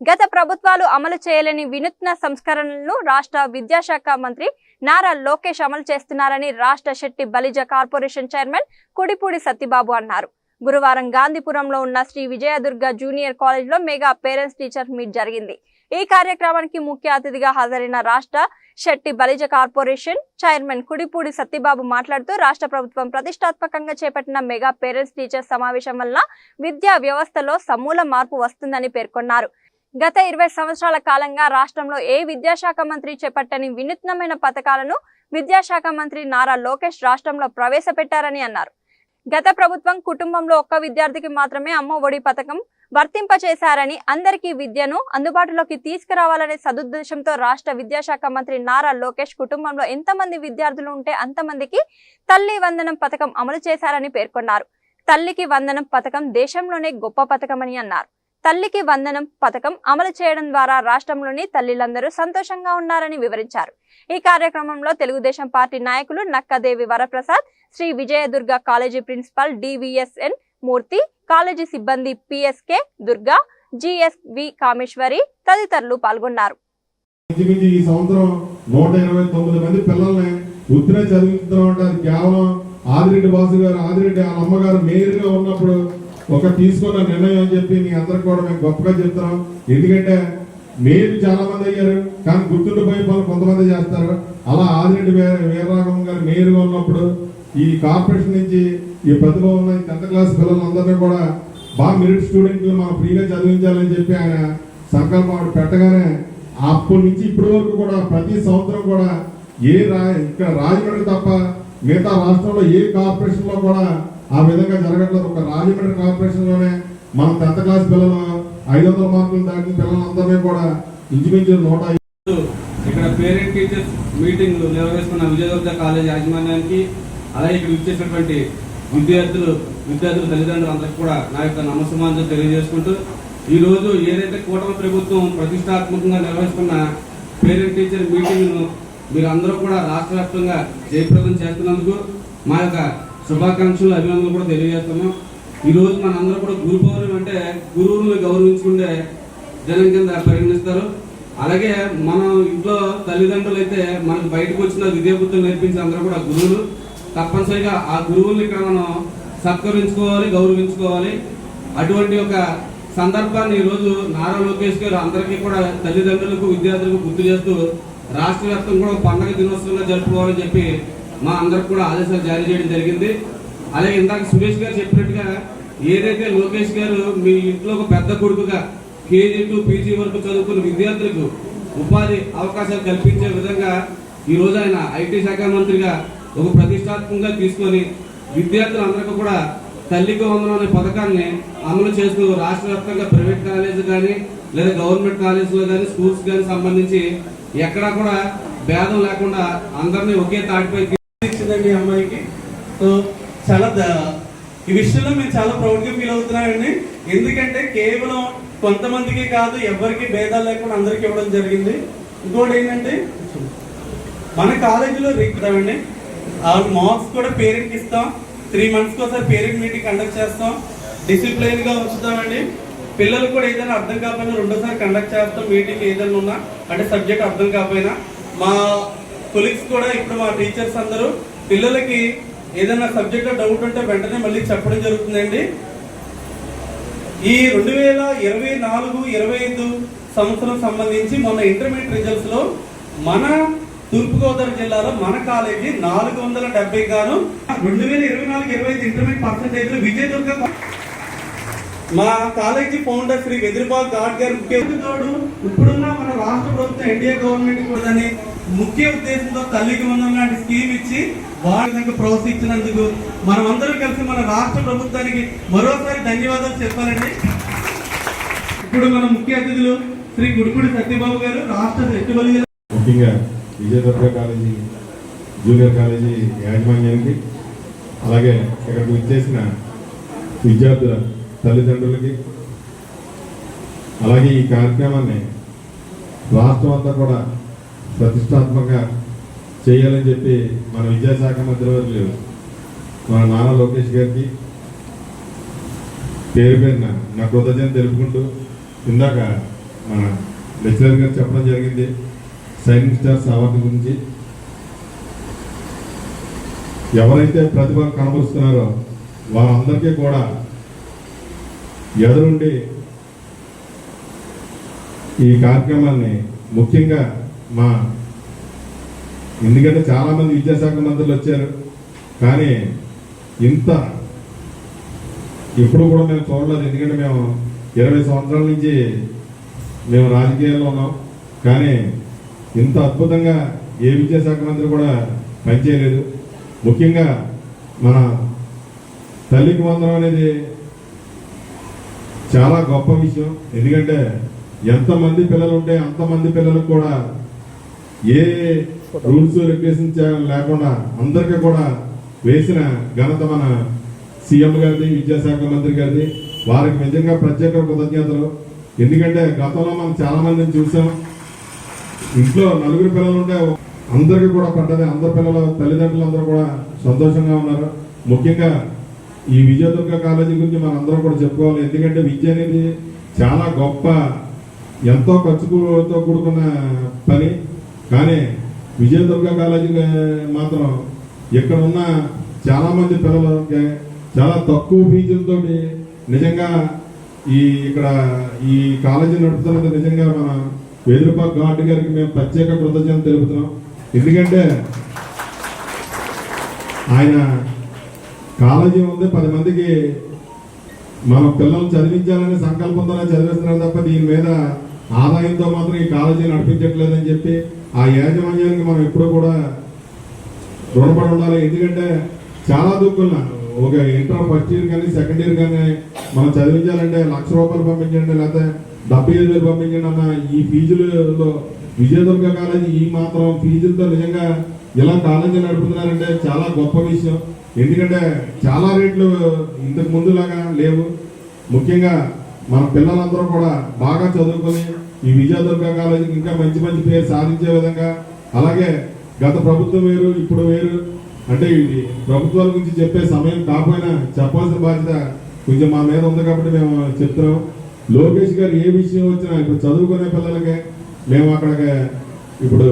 గత ప్రభుత్వాలు అమలు చేయలేని వినూత్న సంస్కరణలను రాష్ట్ర విద్యాశాఖ మంత్రి నారా లోకేష్ అమలు చేస్తున్నారని రాష్ట్ర శెట్టి బలిజ కార్పొరేషన్ చైర్మన్ కుడిపూడి సత్యబాబు అన్నారు. గురువారం గాంధీపురంలో ఉన్న శ్రీ విజయదుర్గ జూనియర్ కాలేజ్లో మెగా పేరెంట్స్ టీచర్స్ మీట్ జరిగింది. ఈ కార్యక్రమానికి ముఖ్య అతిథిగా హాజరైన రాష్ట్ర శెట్టి బలిజ కార్పొరేషన్ చైర్మన్ కుడిపూడి సత్యబాబు మాట్లాడుతూ రాష్ట్ర ప్రభుత్వం ప్రతిష్టాత్మకంగా చేపట్టిన మెగా పేరెంట్స్ టీచర్స్ సమావేశం వల్ల విద్యా వ్యవస్థలో సమూల మార్పు వస్తుందని పేర్కొన్నారు. గత ఇరవై సంవత్సరాల కాలంగా రాష్ట్రంలో ఏ విద్యాశాఖ మంత్రి చేపట్టని వినూత్నమైన పథకాలను విద్యాశాఖ మంత్రి నారా లోకేష్ రాష్ట్రంలో ప్రవేశపెట్టారని అన్నారు. గత ప్రభుత్వం కుటుంబంలో ఒక్క విద్యార్థికి మాత్రమే అమ్మ ఒడి పథకం వర్తింపచేశారని అందరికీ విద్యను అందుబాటులోకి తీసుకురావాలనే సదుద్దేశంతో రాష్ట్ర విద్యాశాఖ మంత్రి నారా లోకేష్ కుటుంబంలో ఎంతమంది విద్యార్థులు ఉంటే అంతమందికి తల్లి వందనం పథకం అమలు చేశారని పేర్కొన్నారు. తల్లికి వందనం పథకం దేశంలోనే గొప్ప పథకమని అన్నారు. తల్లికి వందనం పథకం అమలు చేయడం ద్వారా రాష్ట్రంలోని తల్లిలందరూ సంతోషంగా ఉన్నారని వివరించారు. ఈ కార్యక్రమంలో తెలుగుదేశం పార్టీ నాయకులు Nakkadevi Varaprasad Sri Vijayadurga college principal DVSN Murthy college సిబ్బంది పిఎస్కే దుర్గా జిఎస్వి కామేశ్వరి తదితరులు పాల్గొన్నారు. ఈ సంవత్సరం నూట ఇరవై తొమ్మిది మంది పిల్లల్ని అది కేవలం ఆదిరెడ్డి బాసు గారు ఆదిరెడ్డి వాళ్ళ అమ్మగారు మేయర్గా ఉన్నప్పుడు ఒక తీసుకున్న నిర్ణయం అని చెప్పి మీ అందరికి కూడా మేము గొప్పగా చెప్తున్నాం. ఎందుకంటే మేయర్ చాలా మంది అయ్యారు కానీ గుర్తుండిపోయే పనులు కొంతమంది చేస్తారు. అలా ఆదిరెడ్డి వీర- వీరరాఘవం గారు మేయర్గా ఉన్నప్పుడు ఈ కార్పొరేషన్ నుంచి ఈ ప్రతిభ ఉన్న ఈ టెన్త్ క్లాస్ పిల్లలందరినీ కూడా బాగా మెరిట్ స్టూడెంట్లు మనం ఫ్రీగా చదివించాలని చెప్పి ఆయన సంకల్పం ఆవిడ పెట్టగానే అప్పటి నుంచి ఇప్పటి వరకు కూడా ప్రతి సంవత్సరం కూడా ఏ రా ఇక్కడ రాజమండ్రి తప్ప మిగతా రాష్ట్రంలో ఏ కార్పొరేషన్లో కూడా ఆ విధంగా జరగట్లేదు. ఒక రాజమండ్రి కార్పొరేషన్లోనే మన టెన్త్ క్లాస్ పిల్లలు ఐదు వందల మార్కులు దాటిన పిల్లలందరినీ కూడా ఇంచుమించు నూట ఇక్కడ పేరెంట్ టీచర్స్ మీటింగ్ నిర్వహిస్తున్న విజయదుర్గ కాలేజ్ యాజమాన్యానికి అలాగే ఇక్కడ ఇచ్చేసినటువంటి విద్యార్థులు విద్యార్థుల తల్లిదండ్రులు అందరికీ కూడా నా యొక్క నమస్సమాంజలు తెలియజేసుకుంటూ ఈ రోజు ఏదైతే కూటమి ప్రభుత్వం ప్రతిష్టాత్మకంగా నిర్వహిస్తున్న పేరెంట్ టీచర్ మీటింగ్ను మీరందరూ కూడా రాష్ట్ర వ్యాప్తంగా జయప్రదం చేస్తున్నందుకు మా యొక్క శుభాకాంక్షలు అభినందనలు కూడా తెలియజేస్తున్నాం. ఈరోజు మనందరూ కూడా గురు పౌర్ణమి అంటే గురువులను గౌరవించుకుంటే జనం కింద పరిగణిస్తారు. అలాగే మనం ఇంట్లో తల్లిదండ్రులు అయితే మనకు బయటకు వచ్చిన విద్యాబుద్ధులు నేర్పించిన అందరూ కూడా గురువులు. తప్పనిసరిగా ఆ గురువుల్ని ఇక్కడ మనం సత్కరించుకోవాలి గౌరవించుకోవాలి. అటువంటి ఒక సందర్భాన్ని ఈరోజు నారా లోకేష్ గారు అందరికీ కూడా తల్లిదండ్రులకు విద్యార్థులకు గుర్తు చేస్తూ రాష్ట్ర వ్యాప్తంగా కూడా పండగ దినోత్సవంగా జరుపుకోవాలని చెప్పి మా అందరికి కూడా ఆదేశాలు జారీ చేయడం జరిగింది. అలాగే ఇందాక సురేష్ గారు చెప్పినట్టుగా ఏదైతే లోకేష్ గారు మీ ఇంట్లో ఒక పెద్ద కొడుకుగా కేజీ టు పీజీ వరకు చదువుకున్న విద్యార్థులకు ఉపాధి అవకాశాలు కల్పించే విధంగా ఈ రోజు ఆయన ఐటీ శాఖ మంత్రిగా ఒక ప్రతిష్టాత్మకంగా తీసుకొని విద్యార్థులందరికీ కూడా తల్లికి వందనం అనే పథకాన్ని అమలు చేస్తూ రాష్ట్ర వ్యాప్తంగా ప్రైవేట్ కాలేజ్ కానీ లేదా గవర్నమెంట్ కాలేజీలో కానీ స్కూల్స్ కానీ సంబంధించి ఎక్కడా కూడా భేదం లేకుండా అందరినీ ఒకే తాటిపై ఇచ్చిందండి అమ్మాయికి. సో చాలా ఈ విషయంలో మేము చాలా ప్రౌడ్గా ఫీల్ అవుతున్నామండి ఎందుకంటే కేవలం కొంతమందికి కాదు ఎవరికి భేదాలు లేకుండా అందరికి ఇవ్వడం జరిగింది. ఇంకోటి ఏంటంటే మన కాలేజీలో రీకుతామండి ఆ మార్క్స్ కూడా పేరెంట్కి ఇస్తాం. త్రీ మంత్స్కి ఒకసారి పేరెంట్ మీటింగ్ కండక్ట్ చేస్తాం. డిసిప్లైన్గా ఉంచుతామండి. పిల్లలు కూడా ఏదైనా అర్థం కాకపోయినా రెండోసారి కండక్ట్ చేస్తాం. మీటింగ్ ఏదైనా ఉన్నా అంటే సబ్జెక్ట్ అర్థం కాకపోయినా. మా కొలీగ్స్ కూడా ఇప్పుడు మా టీచర్స్ అందరూ పిల్లలకి ఏదైనా సబ్జెక్ట్లో డౌట్ ఉంటే వెంటనే మళ్ళీ చెప్పడం జరుగుతుందండి. ఈ రెండు వేల ఇరవై నాలుగు ఇరవై ఐదు సంవత్సరం సంబంధించి మొన్న ఇంటర్మీడియట్ రిజల్ట్స్లో మన తూర్పుగోదావరి జిల్లాలో మన కాలేజీ నాలుగు వందల డెబ్బై గాను రెండు వేల ఇరవై నాలుగు ఇరవై ఐదు ఇంటర్మీడియట్ పర్సంటేజ్లో విజయదుర్గ మా కాలేజీ ఫౌండర్ శ్రీ వెదిరిబాబు గాడ్ గారు ముఖ్య తోడు ఇప్పుడున్న మన రాష్ట్ర ప్రభుత్వం ఎన్డీఏ గవర్నమెంట్ కూడా ముఖ్య ఉద్దేశంతో తల్లికి వందనం లాంటి స్కీమ్ ఇచ్చి వాళ్ళకి ప్రోత్సహించినందుకు మనం కలిసి మన రాష్ట్ర ప్రభుత్వానికి మరోసారి ధన్యవాదాలు చెప్పాలండి. ఇప్పుడు మన ముఖ్య అతిథులు శ్రీ గుడిపూడి సత్యబాబు గారు రాష్ట్ర శక్తిబలి ముఖ్యంగా విజయదుర్గ కాలేజీ జూనియర్ కాలేజీ యాజమాన్యానికి అలాగే ఇక్కడికి విచ్చేసిన విద్యార్థుల తల్లిదండ్రులకి అలాగే ఈ కార్యక్రమాన్ని రాష్ట్రం అంతా కూడా ప్రతిష్టాత్మకంగా చేయాలని చెప్పి మన విద్యాశాఖ మంత్రివర్యులు మన నారా లోకేష్ గారికి పేరు పేరున నా కృతజ్ఞత తెలుపుకుంటూ ఇందాక మన లెక్చరర్ గారు చెప్పడం జరిగింది. సైనింగ్ స్టార్స్ అవార్డు గురించి. ఎవరైతే ప్రతిభ కనబరుస్తున్నారో వారందరికీ కూడా ఎదురుండి ఈ కార్యక్రమాన్ని ముఖ్యంగా మా ఎందుకంటే చాలామంది విద్యాశాఖ మంత్రులు వచ్చారు. కానీ ఇంత ఇప్పుడు కూడా మేము చూడలేదు. ఎందుకంటే మేము ఇరవై సంవత్సరాల నుంచి మేము రాజకీయాల్లో ఉన్నాం. కానీ ఇంత అద్భుతంగా ఏ విద్యాశాఖ మంత్రి కూడా పనిచేయలేదు. ముఖ్యంగా మన తల్లికి వందనం అనేది చాలా గొప్ప విషయం. ఎందుకంటే ఎంతమంది పిల్లలు ఉంటే అంతమంది పిల్లలకు కూడా ఏ రూల్స్ రెగ్యులేషన్స్ లేకుండా అందరికీ కూడా వేసిన ఘనత మన సీఎం గారిది విద్యాశాఖ మంత్రి గారిది. వారికి నిజంగా ప్రత్యేక కృతజ్ఞతలు. ఎందుకంటే గతంలో మనం చాలామందిని చూసాం. ఇంట్లో నలుగురు పిల్లలు ఉంటే అందరికీ కూడా పడ్డది. అందరు పిల్లలు తల్లిదండ్రులు అందరూ కూడా సంతోషంగా ఉన్నారు. ముఖ్యంగా ఈ విజయదుర్గ కాలేజీ గురించి మనం అందరం కూడా చెప్పుకోవాలి. ఎందుకంటే విద్య అనేది చాలా గొప్ప ఎంతో ఖర్చుతో కూడుకున్న పని. కానీ విజయదుర్గ కాలేజీ మాత్రం ఇక్కడ ఉన్న చాలామంది పిల్లలకి చాలా తక్కువ ఫీజులతో నిజంగా ఈ ఇక్కడ ఈ కాలేజీ నడుపుతున్నది నిజంగా మన వేదురుపాక్ ఘాట్ గారికి మేము ప్రత్యేక కృతజ్ఞతలు తెలుపుతున్నాం. ఎందుకంటే ఆయన కాలేజీ ఉంది పది మందికి మన పిల్లల్ని చదివించాలనే సంకల్పంతోనే చదివిస్తున్నారు తప్ప దీని మీద ఆదాయంతో మాత్రం ఈ కాలేజీ నడిపించట్లేదని చెప్పి ఆ యాజమాన్యానికి మనం ఎప్పుడూ కూడా రుణపడి ఉండాలి. ఎందుకంటే చాలా దుక్కున్నా ఒక ఇంటర్ ఫస్ట్ ఇయర్ కానీ సెకండ్ ఇయర్ కానీ మనం చదివించాలంటే లక్ష రూపాయలు పంపించండి లేకపోతే డెబ్బై ఐదు వేలు పంపించండి అన్న ఈ ఫీజులలో విజయదుర్గ కాలేజీ ఈ మాత్రం ఫీజులతో నిజంగా ఇలా కాలేజీ నడుపుతున్నారంటే చాలా గొప్ప విషయం. ఎందుకంటే చాలా రేట్లు ఇంతకు ముందులాగా లేవు. ముఖ్యంగా మన పిల్లలందరూ కూడా బాగా చదువుకొని ఈ విజయదుర్గ కాలేజీకి ఇంకా మంచి మంచి పేరు సాధించే విధంగా అలాగే గత ప్రభుత్వం వేరు ఇప్పుడు వేరు అంటే ఇది ప్రభుత్వాల గురించి చెప్పే సమయం కాకపోయినా చెప్పాల్సిన బాధ్యత కొంచెం మా మీద ఉంది కాబట్టి మేము చెప్తున్నాం. లోకేష్ గారు ఏ విషయం వచ్చినా ఇప్పుడు చదువుకునే పిల్లలకే మేము అక్కడికి ఇప్పుడు